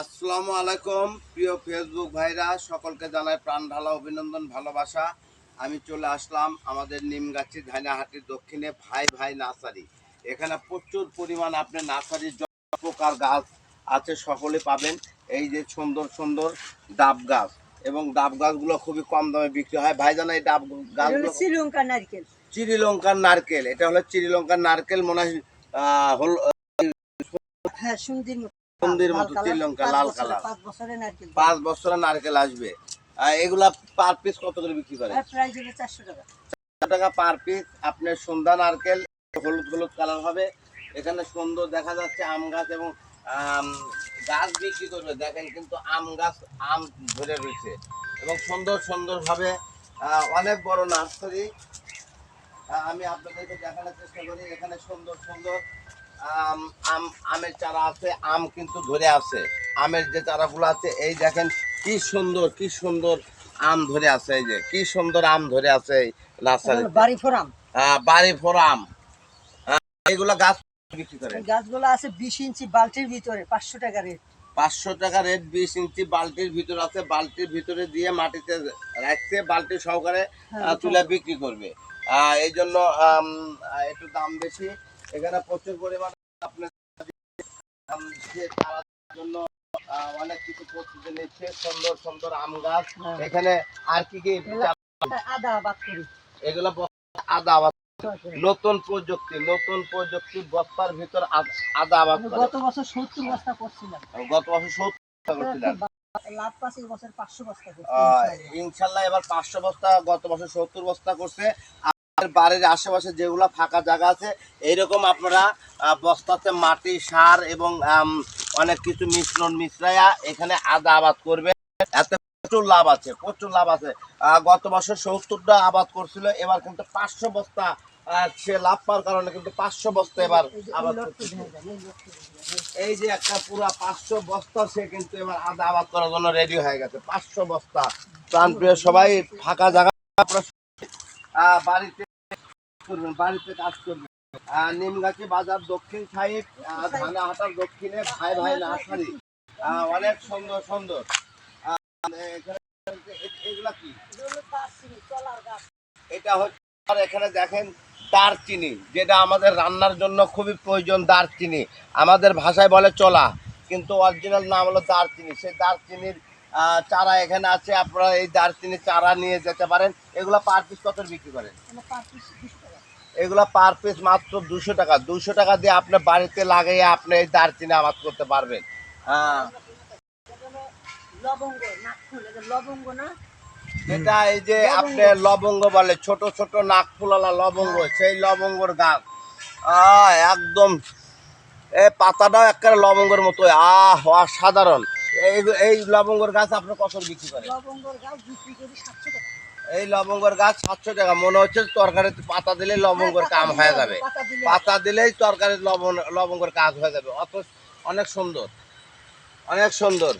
আসসালামু আলাইকুম প্রিয় ফেসবুক ভাইরা সকলকে জানাই প্রাণ ঢালা অভিনন্দন ভালোবাসা। আমি চলে আসলাম আমাদের নিমগাছি ধাইনাহাটির দক্ষিণে ভাই ভাই নার্সারি। এখানে প্রচুর পরিমাণ আপনি নার্সারির যত প্রকার গাছ আছে সকলে পাবেন। এই যে সুন্দর সুন্দর ডাব গাছ এবং ডাব গাছগুলো খুবই কম দামে বিক্রি হয়। ভাই জানা এই ডাব গাছগুলো শ্রীলঙ্কা নারকেল। চিরিলঙ্কার নারকেল এটা হলো চিরিলঙ্কার নারকেল মনে হয় হল হ্যাঁ সুন্দর মতো সুন্দর লাল মতো শ্রীলঙ্কা, লাল কালার। পাঁচ বছরের নারকেল। আসবে। এগুলা পার পিস কত করে বিক্রি করে? চারশো টাকা। Per piece. আপনার সন্ধ্যা নারকেল হলুদ হলুদ কালার হবে। এখানে সুন্দর দেখা যাচ্ছে আম গাছ এবং গাছ বিক্রি করবে। দেখেন কিন্তু আম গাছ আম ধরে রয়েছে। এবং সুন্দর সুন্দরভাবে আহ, অনেক বড় নার্সারি। আমি আপনাদেরকে দেখানোর চেষ্টা করি। এখানে সুন্দর সুন্দর আম আম আমের চারা আছে আম কিন্তু ধরে আছে। আমের যে চারাগুলো আছে এই দেখেন কি সুন্দর কি সুন্দর আম ধরে আছে এই যে কি সুন্দর আম ধরে আছে এই নার্সারি বাড়ি ফোরাম বাড়ি ফোরাম এইগুলা গাছ বিক্রি করে। গাছগুলো আছে বিশ ইঞ্চি বালতির ভিতরে পাঁচশো টাকা রেট। পাঁচশো টাকা রেট বিশ ইঞ্চি বালতির ভিতর আছে। বালতির ভিতরে দিয়ে মাটিতে রাখছে বালতি সহকারে হ্যাঁ, তুলে বিক্রি করবে। আহ, এই জন্য একটু দাম বেশি। এখানে প্রচুর পরিমাণ আপনার জন্য অনেক কিছু প্রস্তুতি নিচ্ছে। সুন্দর সুন্দর আম গাছ। হ্যাঁ। এখানে আর কি কি আদা বাদ করি। এগুলো আদা আবাদ নতুন প্রযুক্তি নতুন প্রযুক্তি বস্তার ভিতর আদা আবাদ করে। গত বছর সত্তর বস্তা করছিলাম। গত বছর সত্তর করছিলেন লাভ পাঁচ বছর পাঁচশো বস্তা করছি ইনশাআল্লাহ। ইনশাল্লাহ এবার পাঁচশো বস্তা গত বছর সত্তর বস্তা করছে। আর বাড়ির আশেপাশে যেগুলো ফাঁকা জায়গা আছে, এইরকম আপনারা বস্তাতে মাটি, সার এবং অনেক কিছু মিশ্রণ মিশ্রাইয়া এখানে আদা আবাদ করবে এতে প্রচুর লাভ আছে, প্রচুর লাভ আছে। গত বছর সত্তরটা আবাদ করছিল, এবার কিন্তু পাঁচশো বস্তা সে লাভ পাওয়ার কারণে কিন্তু পাঁচশো বস্তা এবার আবাদ এই যে একটা পুরো পাঁচশো বস্তা, সে কিন্তু এবার আদা আবাদ করার জন্য রেডি হয়ে গেছে, পাঁচশো বস্তা। প্রাণ সবাই, ফাঁকা জায়গা বাড়িতে করবেন, বাড়িতে কাজ করবেন। নিমগাছি বাজার দক্ষিণ সাইড ধানাহাটার দক্ষিণে ভাই ভাই নার্সারি। অনেক সুন্দর সুন্দর। এ- এগুলা কি? এটা হচ্ছে আর এখানে দেখেন দারচিনি, যেটা আমাদের রান্নার জন্য খুবই প্রয়োজন দারচিনি। আমাদের ভাষায় বলে চলা, কিন্তু অরিজিনাল নাম হলো দারচিনি। সেই দারচিনির চারা এখানে আছে আপনারা এই দারচিনি চারা নিয়ে যেতে পারেন। এগুলো পার পিস কত বিক্রি করেন? এটা পার পিস 200 টাকা। এগুলো পার পিস মাত্র দুশো টাকা। দুশো টাকা দিয়ে আপনার বাড়িতে লাগিয়ে আপনি এই দারচিনি আবাদ করতে পারবেন। হ্যাঁ। এটা হলো লবঙ্গ নাকফুল এটা লবঙ্গ না? এটা এই যে আপনি লবঙ্গ বলে ছোট ছোট নাক ফুলালা লবঙ্গ সেই লবঙ্গর গাছ। আহ একদম। এই পাতাটাও একেবারে লবঙ্গের মতো আহ অসাধারণ। এই এই লবঙ্গর গাছ আপনি কত বিক্রি করেন? লবঙ্গর গাছ বিক্রি করি সাতশো টাকা। এই লবঙ্গর গাছ সাতশো টাকা। মনে হচ্ছে তরকারিতে পাতা দিলেই লবঙ্গর কাম হয়ে যাবে। পাতা পাতা দিলেই তরকারির লবণ লবঙ্গর কাজ হয়ে যাবে। অত অনেক সুন্দর। অনেক সুন্দর।